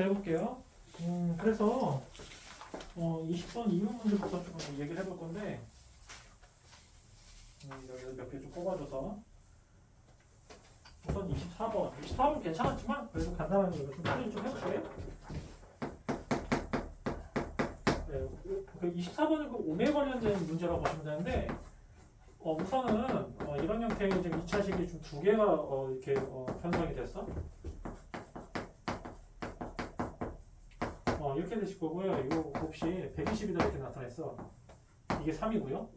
해볼게요. 음, 그래서 어, 20번 이론 문제부터 좀 얘기를 해볼 건데 음, 여기서 몇 개 좀 뽑아줘서 우선 24번 24번 괜찮았지만 그래도 간단하게 이거 좀 풀이 좀 해볼게요. 네, 그 24번은 그 오메 관련된 문제라고 보시면 되는데 어, 우선은 어, 이런 형태의 지금 2차식이 좀 두 개가 어, 이렇게 어, 편성이 됐어. 어, 이렇게 되실 거고요. 이 곱이 120이다 이렇게 나타냈어. 이게 3이고요.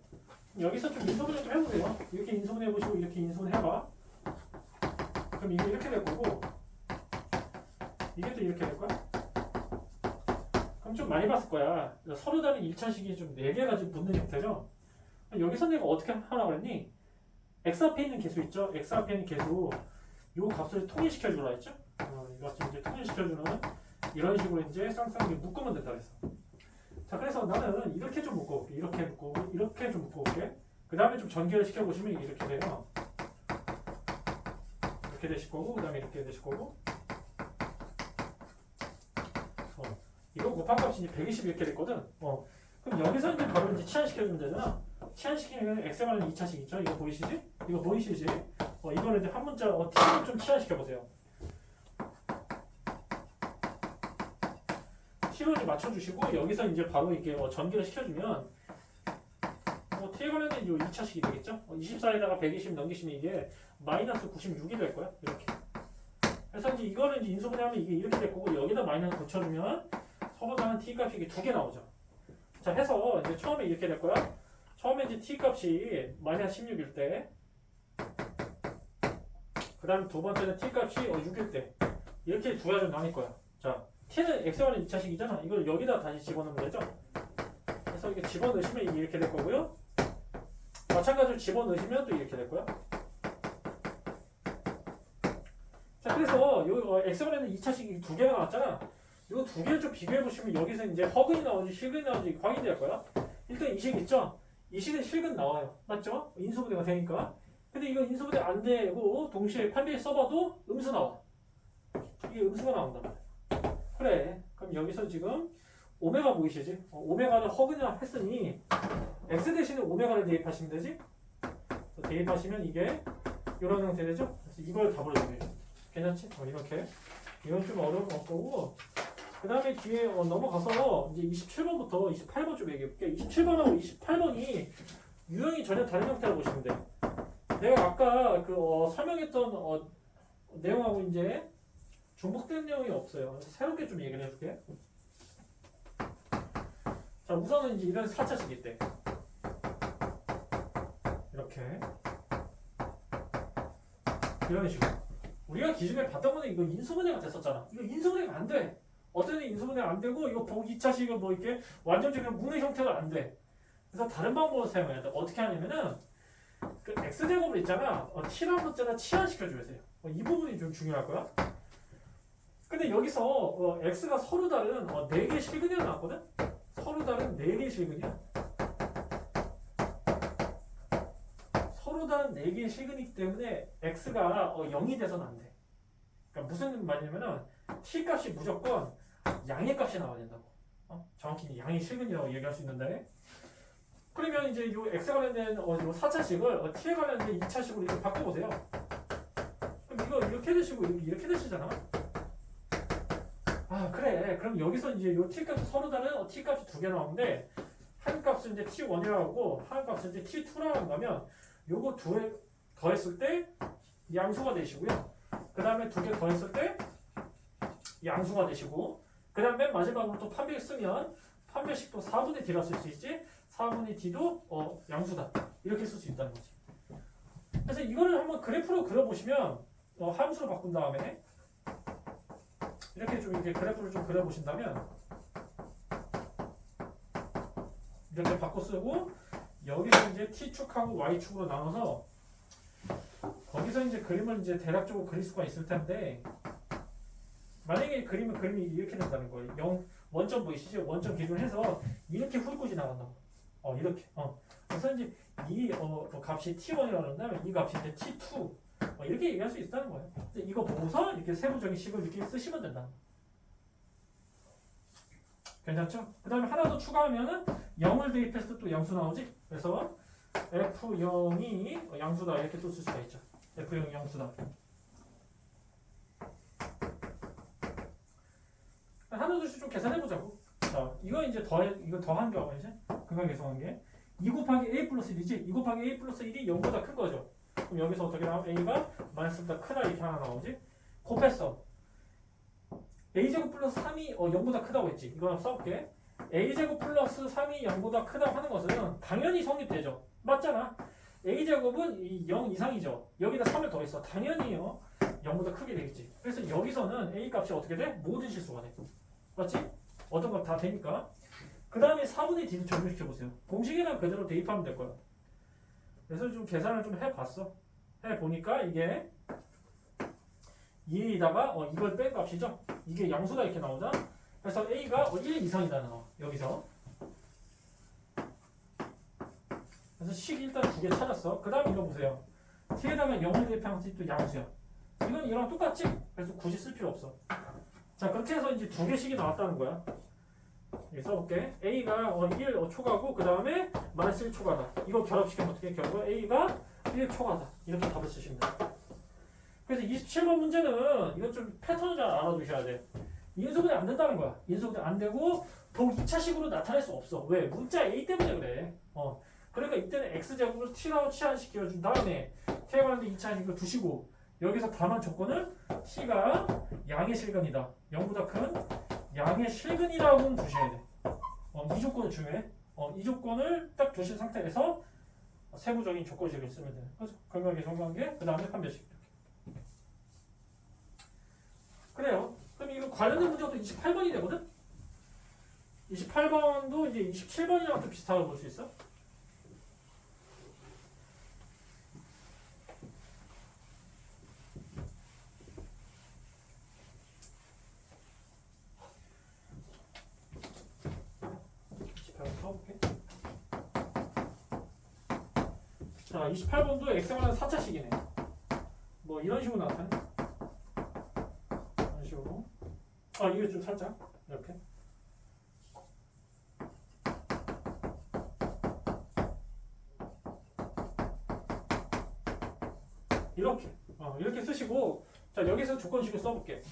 여기서 좀 인수분해 좀 해보세요. 이렇게 인수분해 보시고 이렇게 인수분해 해봐. 그럼 이게 이렇게 될 거고 이게 또 이렇게 될 거야. 그럼 좀 많이 봤을 거야. 서로 다른 1차식이 좀 4개가 지금 붙는 형태죠. 여기서 내가 어떻게 하라고 그랬니? x 앞에 있는 개수 있죠? x 앞에 있는 개수 요 값을 통일시켜주라 했죠? 어, 이 값을 이제 통일시켜주는 이런 식으로 이제 쌍쌍하게 묶으면 된다 그랬어. 자, 그래서 나는 이렇게 좀 묶어볼게. 이렇게 묶고, 이렇게 좀 묶어볼게. 그 다음에 좀 전개를 시켜보시면 이렇게 돼요. 이렇게 되실 거고, 그 다음에 이렇게 되실 거고. 어, 이거 곱한 값이 이제 120 이렇게 됐거든. 어, 그럼 여기서 이제 바로 이제 치환시켜주면 되잖아. 치환시키면 관련 2차식 있죠? 이거 보이시지? 이거 보이시지? 어, 이거를 이제 한 문자, 어, T로 좀 치환시켜보세요. T로 맞춰주시고 여기서 이제 바로 이게 어, 전개를 시켜주면 어, T에 관련된 이 2차식이 되겠죠? 어, 24에다가 120 넘기시면 이게 마이너스 96이 될 거야. 이렇게. 그래서 이제 이거는 이제 인수분해하면 이게 이렇게 될 거고 여기다 마이너스 붙여주면 서로 다른 T 값이 이게 두 개 나오죠. 자 해서 이제 처음에 이렇게 될 거야. 처음에 이제 T 값이 마이너스 16일 때, 그 다음 두 번째는 T 값이 어, 6일 때 이렇게 두 가지로 나뉠 거야. 자 t는 x와는 2차식이잖아. 이걸 여기다 다시 집어넣으면 되죠. 그래서 이게 집어넣으시면 이렇게 될 거고요. 마찬가지로 집어넣으시면 또 이렇게 될 거야. 자, 그래서 요 x와는 2차식이 두 개가 나왔잖아. 요두 개를 좀 비교해 보시면 여기서 이제 허근이 나오는지 실근이 나오는지 확인될 거야. 일단 이 식 있죠? 이 식은 실근 나와요. 맞죠? 인수분해가 되니까. 근데 이거 인수분해 안 되고 동시에 판별 써봐도 음수 나와. 이게 음수가 나온단 말이야. 그래. 그럼 여기서 지금 오메가 보이시지? 어, 오메가를 허그냐 했으니 x 대신에 오메가를 대입하시면 되지? 대입하시면 이게 이런 형태 되죠? 그래서 이걸 답으로 정해줘. 괜찮지? 어, 이렇게. 이건 좀 어려운 거고. 그 다음에 뒤에 어, 넘어가서 이제 27번부터 28번 좀 얘기해 볼게. 27번하고 28번이 유형이 전혀 다른 형태라고 보시면 돼. 내가 아까 그 어, 설명했던 어, 내용하고 이제 중복된 내용이 없어요. 새롭게 좀 얘기를 해줄게. 자, 우선은 이제 이런 4차식일 때. 이렇게. 이런 식으로. 우리가 기존에 봤던 거는 이거 인수분해가 됐었잖아. 이거 인수분해가 안 돼. 애 인수분해가 안 되고, 이거 복 2차 식은 뭐 이렇게 완전적인 묶는 형태가 안 돼. 그래서 다른 방법을 사용해야 돼. 어떻게 하냐면은, 그 x제곱을 있잖아. 어, t라는 문자를 치환시켜줘야 돼요. 어, 이 부분이 좀 중요할 거야. 근데 여기서 어, x가 서로 다른 어, 4개의 실근이 나왔거든? 서로 다른 4개의 실근이야. 서로 다른 4개의 실근이기 때문에 x가 어, 0이 돼서는 안 돼. 그러니까 무슨 말이냐면은 t 값이 무조건 양의 값이 나와야 된다고. 어? 정확히 양의 실근이라고 얘기할 수 있는데 그러면 이제 요 x에 관련된 어, 요 4차식을 어, t에 관련된 2차식으로 이렇게 바꿔보세요. 그럼 이거 이렇게 되시고 이렇게 되시잖아. 아 그래. 그럼 여기서 이제 요 t 값이 서로 다른 어, t 값이 두 개 나오는데 한 값은 이제 t1이라고 하고 한 값은 이제 t2라고 한다면 요거 두 개 더했을 때 양수가 되시고요. 그 다음에 두 개 더했을 때 양수가 되시고 그 다음에 맨 마지막으로 또 판별 쓰면 판별식도 4분의 d라 쓸 수 있지 4분의 d도 어, 양수다. 이렇게 쓸 수 있다는 거지. 그래서 이거를 한번 그래프로 그려보시면 어, 함수로 바꾼 다음에 이렇게 좀 이렇게 그래프를 좀 그려보신다면 이렇게 바꿔 쓰고 여기서 이제 t축하고 y축으로 나눠서 거기서 이제 그림을 이제 대략적으로 그릴 수가 있을 텐데 만약에 그림을 그림이 이렇게 된다는 거예요. 0 원점 보이시죠? 원점 기준 해서 이렇게 훑고 지나간다고. 어 이렇게. 어 그래서 이제 이 어, 어, 값이 t1이라고 한다면 이 값이 이제 t2 어, 이렇게 얘기할 수 있다는 거예요. 이거 보고서 이렇게 세부적인 식을 이렇게 쓰시면 된다. 괜찮죠? 그 다음에 하나 더 추가하면은 0을 대입했을 때또 양수 나오지? 그래서 F0이 양수다 이렇게 또 쓸 수가 있죠. F0이 양수다. 하나 둘씩 좀 계산해 보자고. 자, 이거 이제 더 이거 더한 경우 이제 금방 계산한 게 2 곱하기 a 플러스 1이지? 2 곱하기 a 플러스 1이 0보다 큰 거죠. 그럼 여기서 어떻게 나와? a가 마이너스보다 크다 이렇게 하나 나오지? 곱했어. a제곱 플러스 3이 어 0보다 크다고 했지. 이거 써볼게. a제곱 플러스 3이 0보다 크다고 하는 것은 당연히 성립되죠. 맞잖아. a제곱은 이 0 이상이죠. 여기다 3을 더했어. 당연히요. 0보다 크게 되겠지. 그래서 여기서는 a 값이 어떻게 돼? 모든 실수가 돼. 맞지? 어떤 것다 되니까. 그 다음에 4분의 d를 적용시켜 보세요. 공식에는 그대로 대입하면 될 거야. 그래서 좀 계산을 좀 해봤어. 해보니까 이게 2에다가 어, 이걸 뺀 값이죠. 이게 양수다 이렇게 나오자. 그래서 a가 어, 1 이상이다 나와. 여기서. 그래서 식 일단 두 개 찾았어. 그 다음 이거 보세요. t에다가 0을 대입한 것이 또 양수야. 이건 이랑 똑같지? 그래서 굳이 쓸 필요 없어. 자 그렇게 해서 이제 두 개씩이 나왔다는 거야. 써볼게. a가 어, 1 어, 초과고 그 다음에 마이너스 1 초과다. 이거 결합시키면 어떻게 결국 a가 1 초과다. 이렇게 답을 쓰시면 돼. 그래서 27번 문제는 이건 좀 패턴을 잘 알아두셔야 돼. 인수분해 안 된다는 거야. 인수분해 안 되고 더욱 2차식으로 나타낼 수 없어. 왜? 문자 a 때문에 그래. 어. 그러니까 이때는 x제곱을 t라고 치환시켜 준 다음에 t에 관한데 2차식을 두시고 여기서 다만 조건을 t가 양의 실근이다. 0보다 큰 양의 실근이라고는 두셔야 돼. 어, 이 조건은 중요해. 어, 이 조건을 딱 두신 상태에서 세부적인 조건식을 쓰면 돼. 그래서 건강하게 성관계, 그 다음에 판별식. 그래요. 그럼 이거 관련된 문제가 또 28번이 되거든? 28번도 이제 27번이랑 또 비슷하다고 볼 수 있어. 써볼게. 자, 28번도 x만한 4차식이네. 뭐 이런 식으로 나타내. 이런 식으로. 아, 이게 좀 살짝 이렇게. 이렇게. 어, 이렇게 쓰시고 자, 여기서 조건식을 써 볼게.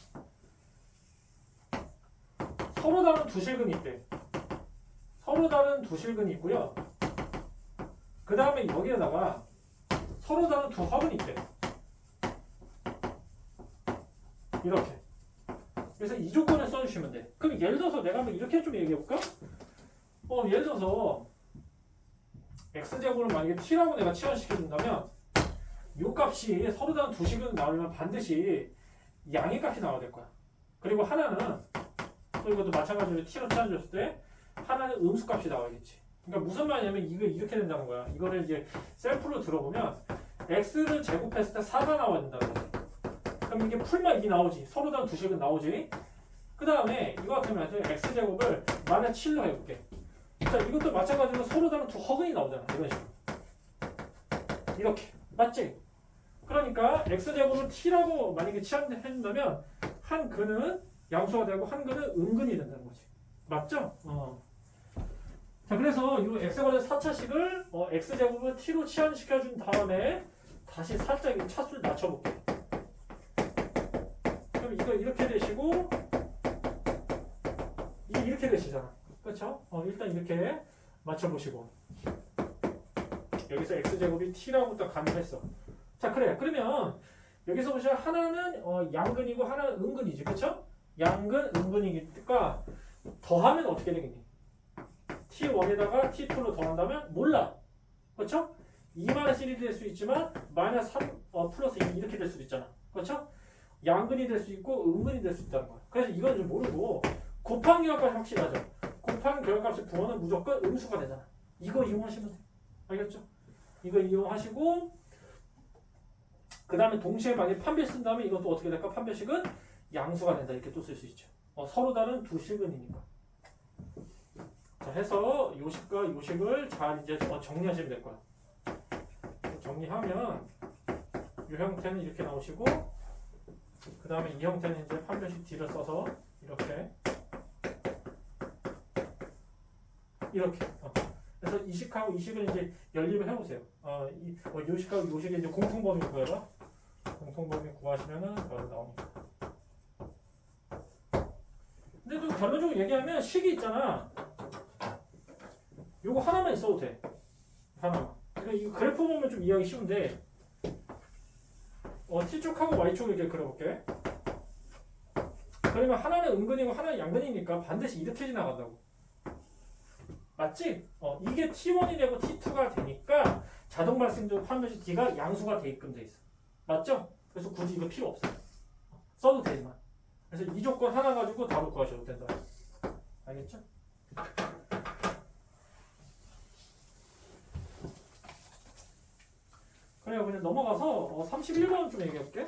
서로 다른 두 실근이 있대. 서로 다른 두 실근이 있고요. 그 다음에 여기에다가 서로 다른 두 화근이 있대. 이렇게. 그래서 이 조건을 써주시면 돼. 그럼 예를 들어서 내가 한번 이렇게 좀 얘기해볼까? 어, 예를 들어서 x제곱을 만약에 t라고 내가 치환시켜준다면 이 값이 서로 다른 두 식은 나오려면 반드시 양의 값이 나와야 될 거야. 그리고 하나는 또 이것도 마찬가지로 t로 치환해줬을 때 하나는 음수 값이 나와야겠지. 그러니까 무슨 말이냐면 이거 이렇게 된다는 거야. 이거를 이제 셀프로 들어보면 x를 제곱했을 때 4가 나와야 된다는 거지. 그럼 이게 풀만 이게 나오지. 서로 다른 두 식은 나오지. 그 다음에 이거 같으면 x 제곱을 만약 7로 해볼게. 자 이것도 마찬가지로 서로 다른 두 허근이 나오잖아. 이런 식으로. 이렇게 맞지? 그러니까 x 제곱을 t라고 만약에 치환해준다면 한 근은 양수가 되고 한 근은 음근이 된다는 거지. 맞죠? 어. 자, 그래서 이 x관의 4차식을 어, x제곱을 t로 치환시켜준 다음에 다시 살짝 이 차수를 낮춰볼게. 그럼 이거 이렇게 되시고 이 이렇게 되시잖아. 그렇죠? 어, 일단 이렇게 맞춰보시고 여기서 x제곱이 t라고 딱 가능했어. 자, 그래. 그러면 여기서 보시면 하나는 어, 양근이고 하나는 음근이지. 그렇죠? 양근, 음근이니까 더하면 어떻게 되겠니? T1에다가 t2로 더한다면 몰라. 그렇죠? 2-1이 될 수 있지만 마이너스 3 어, 플러스 2 이렇게 될 수도 있잖아. 그렇죠? 양근이 될 수 있고 음근이 될 수 있다는 거야. 그래서 이건 좀 모르고 곱한 결합값이 확실하죠. 곱한 결합값의 부호는 무조건 음수가 되잖아. 이거 이용하시면 돼. 알겠죠? 이거 이용하시고 그 다음에 동시에 만약에 판별 쓴 다음에 이것도 어떻게 될까? 판별식은 양수가 된다. 이렇게 또 쓸 수 있죠. 어, 서로 다른 두 실근이니까. 자, 해서 요식과 요식을 잘 이제 어, 정리하시면 될 거야. 정리하면 이 형태는 이렇게 나오시고 그 다음에 이 형태는 이제 판별식 D를 써서 이렇게 이렇게. 어. 그래서 이식하고 이식을 이제 연립을 해보세요. 어, 이, 어, 요식하고 요식의 이제 공통범위 구해봐. 공통범위 구하시면은 바로 나옵니다. 근데 좀 결론적으로 얘기하면 식이 있잖아. 요거 하나만 있어도 돼. 하나만. 그러니까 이 그래프 보면 좀 이해하기 쉬운데 어, t축하고 y축을 이렇게 그려볼게. 그러면 하나는 은근이고 하나는 양근이니까 반드시 이렇게 지나간다고. 맞지? 어, 이게 t1이 되고 t2가 되니까 자동 발생적 판별시 d가 양수가 되게끔 돼 있어. 맞죠? 그래서 굳이 이거 필요 없어. 써도 되지만. 그래서 이 조건 하나 가지고 답을 구하셔도 된다. 알겠죠? 그래요. 그냥 넘어가서 어, 31번 좀 얘기해 볼게.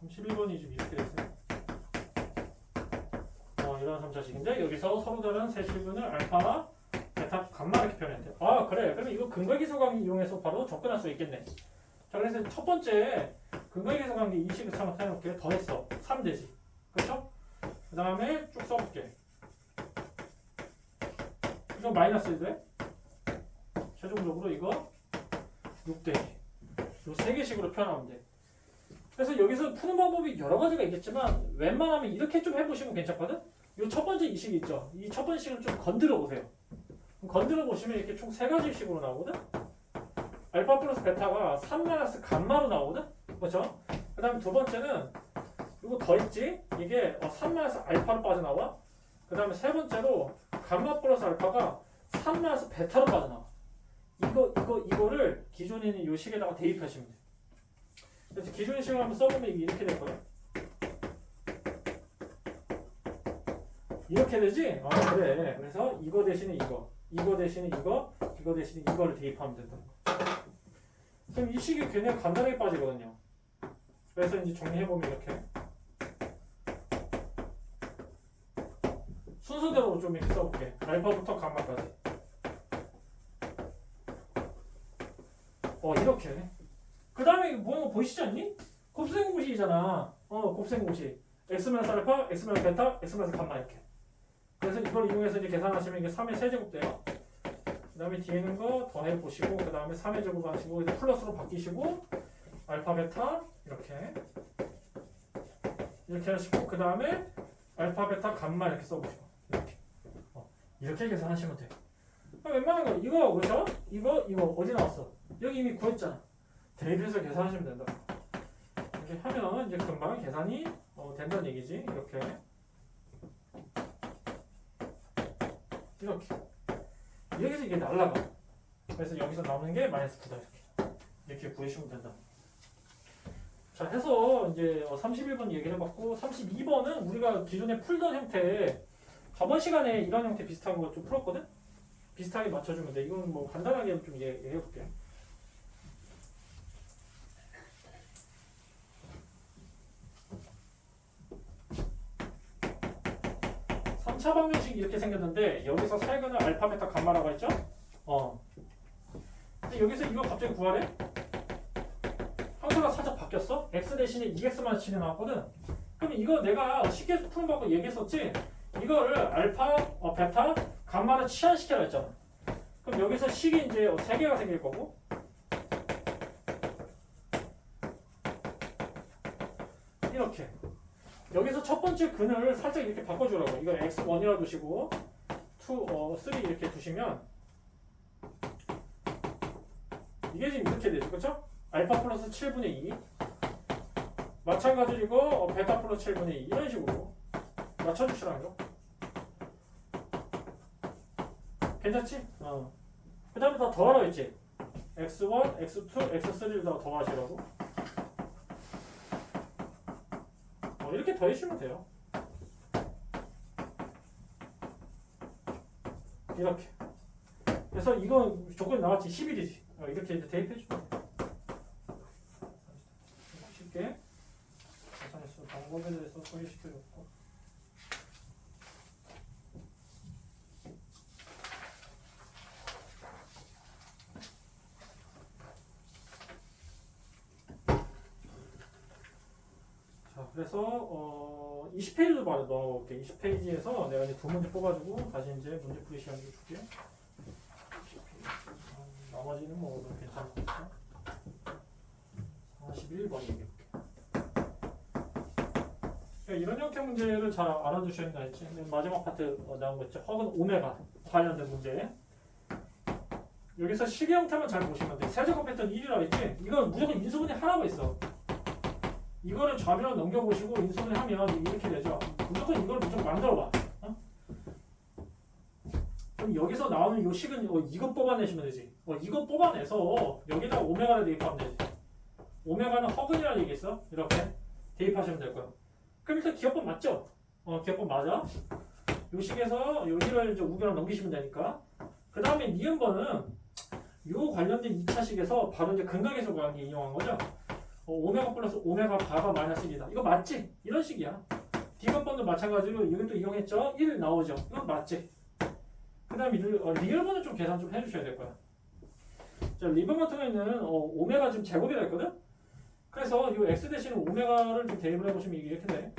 삼십일 번이 지금 이렇게 됐어요. 어, 이런 3차식인데 여기서 서로 다른 세 실근을 알파, 베타, 감마 이렇게 표현했대요. 아 그래. 그러면 이거 근거기소 관계 이용해서 바로 접근할 수 있겠네. 자 그래서 첫 번째 근거기소 관계 이 식을 한번 해놓을게. 더했어. 3 되지. 그렇죠? 그 다음에 쭉 써볼게. 이거 마이너스 1 돼? 최종적으로 이거 6 되지. 요세 개씩으로 표현하면 돼. 그래서 여기서 푸는 방법이 여러 가지가 있겠지만 웬만하면 이렇게 좀 해보시면 괜찮거든? 이 첫 번째 이식이 있죠? 이 첫 번째 식을 좀 건드려 보세요. 건드려 보시면 이렇게 총 세 가지 식으로 나오거든? 알파 플러스 베타가 3 마이너스 감마로 나오거든? 그렇죠? 그 다음에 두 번째는 이거 더 있지? 이게 어, 3 마이너스 알파로 빠져나와. 그 다음에 세 번째로 감마 플러스 알파가 3 마이너스 베타로 빠져나와. 이거 이거 이거를 기존에 있는 이 식에다가 대입하시면 돼. 그래서 기존 식을 한번 써보면 이렇게 될 거야. 이렇게 되지? 아 그래. 그래서 이거 대신에 이거, 이거 대신에 이거, 이거 대신에 이거를 대입하면 된다. 그럼 이 식이 굉장히 간단하게 빠지거든요. 그래서 이제 정리해보면 이렇게 순서대로 좀 이렇게 써볼게. 알파부터 감마까지. 어 이렇게. 그 다음에 거 보이시지 않니? 곱셈공식이잖아. 어 곱셈공식. x 마이너스 알파, x 마이너스 베타, x 마이너스 감마 이렇게. 이걸 이용해서 이제 계산하시면 이게 3의 세제곱 돼요. 그 다음에 뒤에 있는 거 더해 보시고 그 다음에 3의 제곱 하시고 이제 플러스로 바뀌시고 알파 베타 이렇게 이렇게 하시고 그 다음에 알파 베타 감마 이렇게 써보시고 이렇게 어, 이렇게 계산하시면 돼요. 그럼 웬만한 거 이거 그렇죠? 이거 이거 어디 나왔어? 여기 이미 구했잖아. 대입해서 계산하시면 된다. 이렇게 하면 이제 금방 계산이 어, 된다는 얘기지. 이렇게 이렇게 여기서 이게 날라가. 그래서 여기서 남는 게 마이너스 9다 이렇게 이렇게 구해주시면 된다. 자 해서 이제 31번 얘기를 해봤고 32번은 우리가 기존에 풀던 형태 저번 시간에 이런 형태 비슷한 거 좀 풀었거든? 비슷하게 맞춰주면 돼. 이건 뭐 간단하게 좀 얘기해볼게. 3차 방정식이 이렇게 생겼는데 여기서 살근을 알파, 베타, 감마라고 했죠? 어. 근데 여기서 이거 갑자기 구하래? 항수가 살짝 바뀌었어? x 대신에 2x만 치내 나왔거든? 그럼 이거 내가 쉽게 푸는 방법 얘기했었지? 이거를 알파, 어, 베타, 감마를 치환시켜라 했잖아. 그럼 여기서 식이 이제 어, 3개가 생길 거고 이렇게 여기서 첫 번째 근을 살짝 이렇게 바꿔주라고. 이거 x1이라 두시고 2, 어, 3 이렇게 두시면 이게 지금 이렇게 되죠. 그렇죠? 알파 플러스 7분의 2 마찬가지로 이거 어, 베타 플러스 7분의 2 이런 식으로 맞춰주시라는 거. 괜찮지? 어. 그 다음에 다 더하라고 했지? x1, x2, x3를 다 더하시라고. 어, 이렇게 더해주시면 돼요. 이렇게. 그래서 이건 조건이 나왔지 11이지. 어, 이렇게 이제 대입해주면 돼. 쉽게 계산수 방법에 대해서 소개시켜줬고. 그래서 어, 20페이지도 바로 넣어볼게. 20페이지에서 내가 이제 두 문제 뽑아주고 다시 이제 문제 풀이 시간 좀 줄게. 20페이지. 음, 나머지는 뭐 괜찮을 것 같아. 41번 얘기해볼게. 이런 형태 문제를 잘 알아두셔야 된다 마지막 파트 어, 나온 거 있죠. 허근 오메가 관련된 문제. 여기서 시계 형태만 잘 보시면 돼. 세제곱 패턴 1이라고 했지? 이건 무조건 인수분해 하나가 있어. 이거를 좌변으로 넘겨보시고 인수분해 하면 이렇게 되죠. 무조건 이걸 무조건 만들어봐. 어? 그럼 여기서 나오는 요 식은 어, 이거 뽑아내시면 되지. 어, 이거 뽑아내서 여기다 오메가를 대입하면 되지. 오메가는 허근이라는 얘기 있어. 이렇게 대입하시면 될 거야. 그럼 일단 기억법 맞죠? 어, 기억법 맞아. 요 식에서 여기를 이제 우변으로 넘기시면 되니까. 그 다음에 니은번은 요 관련된 2차식에서 바로 이제 근각에서 게 이용한 거죠. 어, 오메가 플러스 오메가 바가 마이너스 1이다. 이거 맞지? 이런 식이야. 디귿번도 마찬가지로 이것도 이용했죠? 1 나오죠? 이건 맞지? 그 다음에 어, 리얼번은 좀 계산 좀 해주셔야 될 거야. 자, 리번 같은 경우에는 어, 오메가 지금 제곱이라 했거든? 그래서 이 x 대신에 오메가를 좀 대입을 해보시면 이게 이렇게 돼.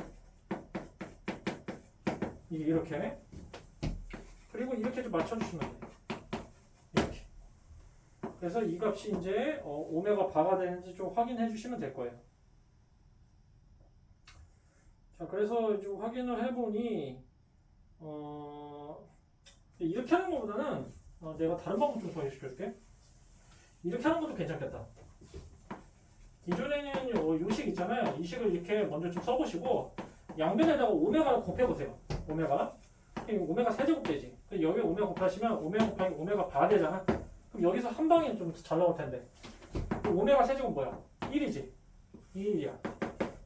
이게 이렇게. 그리고 이렇게 좀 맞춰주시면 돼. 그래서 이 값이 이제 어, 오메가 바가 되는지 좀 확인해 주시면 될 거예요. 자, 그래서 좀 확인을 해보니 어, 이렇게 하는 것보다는 어, 내가 다른 방법 좀 소개시켜줄게. 이렇게 하는 것도 괜찮겠다. 기존에는 요, 요식 있잖아요. 이 식을 이렇게 먼저 좀 써보시고 양변에다가 오메가를 곱해보세요. 오메가. 오메가 세제곱 되지. 그럼 여기 오메가 곱하시면 오메가 곱하기 오메가 바 되잖아. 그럼 여기서 한 방에 좀 잘 나올 텐데. 그럼 오메가 세제곱 뭐야? 1이지. 1이야.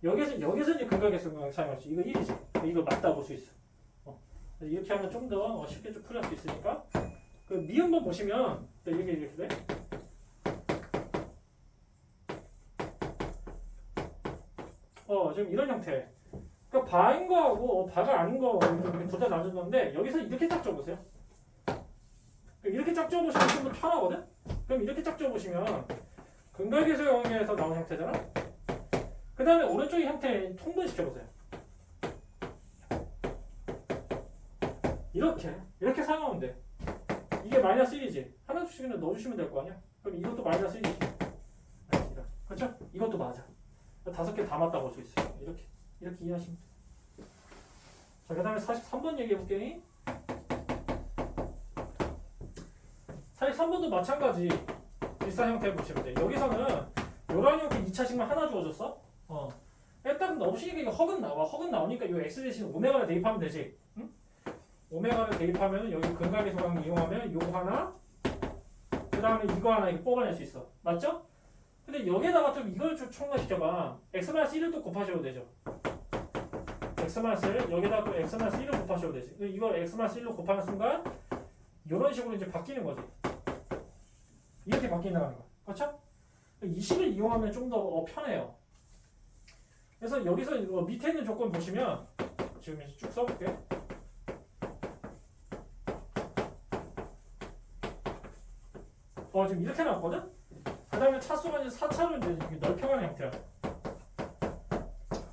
여기서 여기서 이제 근각에서 사용할 수 이거 1이지. 이거 맞다 볼 수 있어. 어. 이렇게 하면 좀 더 쉽게 좀 풀이할 수 있으니까. 그 미음번 보시면 또 이렇게 이렇게 돼. 어, 지금 이런 형태. 그러니까 바인 거하고 어, 바가 아닌 거 둘 다 나눠줬는데 여기서 이렇게 짝 줘보세요. 이렇게 짝 줘보시면 좀 더 편하거든? 그럼 이렇게 짝 줘보시면 근각에서 영역에서 나온 형태잖아? 그 다음에 오른쪽의 형태 통분시켜보세요. 이렇게, 이렇게 사용하면 돼. 이게 마이너스 1이지. 하나 둘씩은 넣어주시면 될 거 아니야? 그럼 이것도 마이너스 1이지. 알겠습니다. 그렇죠? 이것도 맞아. 다섯 개 다 맞다 볼수 있어요. 이렇게 이렇게 이해하시면 돼요. 자, 그 다음에 43번 얘기해 볼게. 43번도 마찬가지 비슷한 형태 보시면 돼. 여기서는 요런 형태 2차식만 하나 주어졌어. 어. 일단 없이 이게 허근 나와. 허근 나오니까 요 x 대신 오메가를 대입하면 되지. 응? 오메가를 대입하면 여기 근각의 소강 이용하면 요거 하나 그 다음에 이거 하나 이거 뽑아낼 수 있어. 맞죠? 근데 여기에다가 좀 이걸 좀 첨가시켜봐. x-1을 또 곱하셔도 되죠. x-1 여기다가 또 x-1을 곱하셔도 되지. 이걸 x-1로 곱하는 순간 이런 식으로 이제 바뀌는 거지. 이렇게 바뀐다는 거. 그렇죠? 이 식을 이용하면 좀 더 편해요. 그래서 여기서 밑에 있는 조건 보시면 지금 쭉 써볼게. 어 지금 이렇게 나왔거든? 그 다음에 차수가 이제 4차로 이제 넓혀가는 형태야.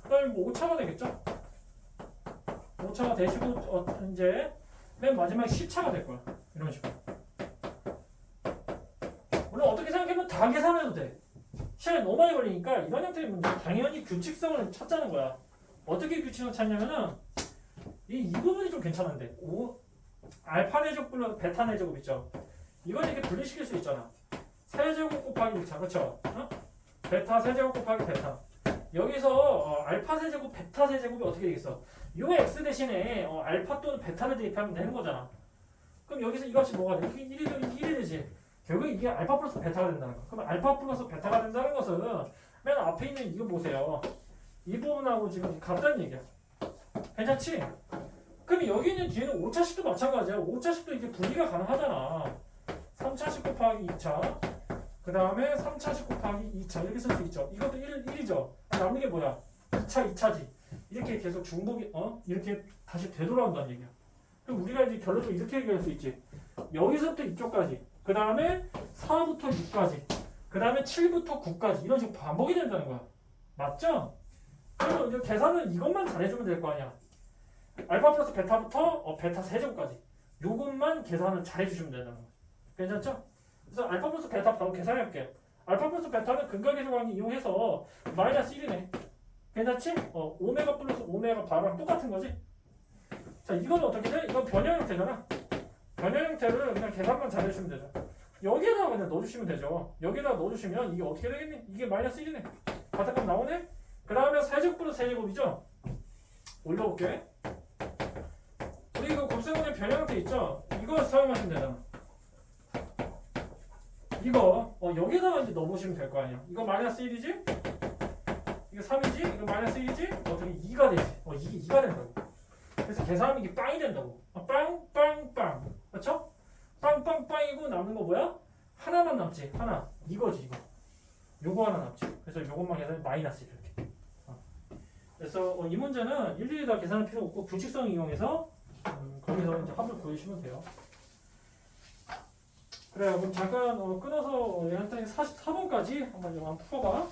그 다음에 뭐 5차가 되겠죠? 5차가 되시고, 어, 이제 맨 마지막에 10차가 될 거야. 이런 식으로. 물론 어떻게 생각하면 다 계산해도 돼. 시간이 너무 많이 걸리니까 이런 형태의 문제 당연히 규칙성을 찾자는 거야. 어떻게 규칙을 찾냐면은 이, 이 부분이 좀 괜찮은데. 오, 알파 내제곱 플러스 베타 내제곱 있죠? 이걸 이렇게 분리시킬 수 있잖아. 세제곱 곱하기 1차 그렇죠? 어? 베타 세제곱 곱하기 베타 여기서 어, 알파 세제곱 베타 세제곱이 어떻게 되겠어? 요 x 대신에 어, 알파 또는 베타를 대입하면 되는 거잖아 그럼 여기서 이 값이 뭐가 돼? 이게 1이 되면 1이 되지 결국 이게 알파 플러스 베타가 된다는 거 그럼 알파 플러스 베타가 된다는 것은 맨 앞에 있는 이거 보세요 이 부분하고 지금 같다는 얘기야 괜찮지? 그럼 여기 있는 뒤에는 5차식도 마찬가지야 5차식도 이제 분리가 가능하잖아 3차식 곱하기 2차 그 다음에 3차식 곱하기 2차 이렇게 쓸 수 있죠. 이것도 1, 1이죠. 남는 게 뭐야? 2차, 2차지. 이렇게 계속 중복이 어? 이렇게 다시 되돌아온다는 얘기야. 그럼 우리가 이제 결론적으로 이렇게 얘기할 수 있지. 여기서부터 이쪽까지. 그 다음에 4부터 6까지. 그 다음에 7부터 9까지. 이런 식으로 반복이 된다는 거야. 맞죠? 그러면 이제 계산은 이것만 잘해주면 될 거 아니야. 알파 플러스 베타부터 어, 베타 세제곱까지 요것만 계산을 잘해주시면 되는 거죠. 괜찮죠? 그래서 알파 플러스 베타 바로 계산해볼게. 알파 플러스 베타는 근각계수 관계 이용해서 마이너스 1이네. 괜찮지? 어, 오메가 플러스 오메가 바랑 똑같은 거지? 자, 이건 어떻게 돼? 이건 변형 형태잖아. 변형 형태를 그냥 계산만 잘해주시면 되죠. 여기에다가 그냥 넣어주시면 되죠. 여기다가 넣어주시면 이게 어떻게 되겠니? 이게 마이너스 1이네. 바닥값 나오네? 그 다음에 세제곱 플러스 세제곱이죠? 올려볼게. 우리 이거 곱셈원의 변형 형태 있죠? 이거 사용하시면 되잖아. 이거 어, 여기다가 이제 넣어보시면 될 거 아니야. 이거 마이너스 1이지? 이거 3이지? 이거 마이너스 1이지? 어떻게 2가 되지? 어 이게 2가 된다고. 그래서 계산하면 이게 빵이 된다고. 어, 빵, 빵, 빵. 그렇죠? 빵, 빵, 빵이고 남는 거 뭐야? 하나만 남지. 하나. 이거지 이거. 요거 하나 남지. 그래서 요것만 계산해 마이너스 이렇게. 어. 그래서 어, 이 문제는 일일이 다 계산할 필요 없고 규칙성 이용해서 음, 거기서 이제 합을 구해주시면 돼요. 그래요. 그럼 잠깐 어, 끊어서 어, 한번 44번까지 한번 좀 한번 풀어봐.